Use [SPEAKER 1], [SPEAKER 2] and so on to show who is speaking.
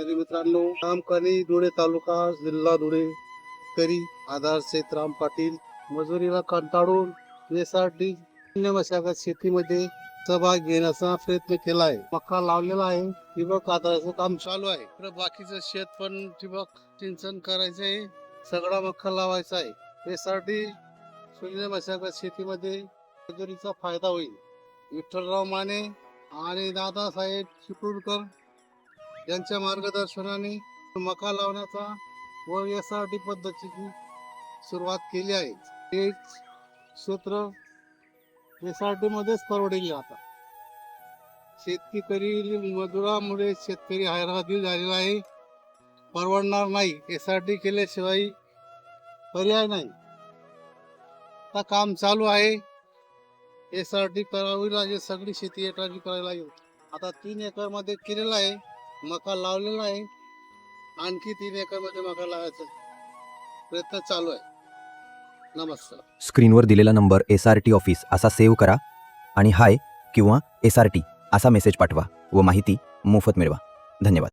[SPEAKER 1] शेतकरी मित्रांनो राम धुळे तालुका जिल्हा धुळे करी आधार राम पाटील मजुरीला कंटाळून यासाठी मशागत शेतीमध्ये सहभाग घेण्याचा प्रयत्न केला आहे मक्का लावलेला आहे. ठिबक आधाराचं काम चालू आहे. बाकीचं शेत पण ठिबक सिंचन करायचं आहे. सगळा मक्का लावायचा आहे. यासाठी शून्य मशागत शेतीमध्ये मजुरीचा फायदा होईल. विठ्ठलराव माने आणि दादासाहेब चिपळूणकर यांच्या मार्गदर्शनाने मका लावण्याचा व एस आर टी पद्धतीची सुरुवात केली आहे. हे सूत्र एस आर टीमध्येच परवडेल आता. शेतकरी मजुरामुळे शेतकरी हैराणी झालेला आहे. परवडणार नाही. एस आर टी केल्याशिवाय पर्याय नाही. आता काम चालू आहे. एस आर टी करावी लागेल. सगळी शेती एकाची करावी लागेल. आता तीन एकरमध्ये केलेलं आहे. मका लावलेला आहे आणखी तीन एकरमध्ये मका लावायचा. प्रयत्न चालू आहे. नमस्कार.
[SPEAKER 2] स्क्रीनवर दिलेला number S R T office असा सेव्ह करा आणि हाय किंवा एस आर टी असा मेसेज पाठवा व माहिती मोफत मिळवा. धन्यवाद.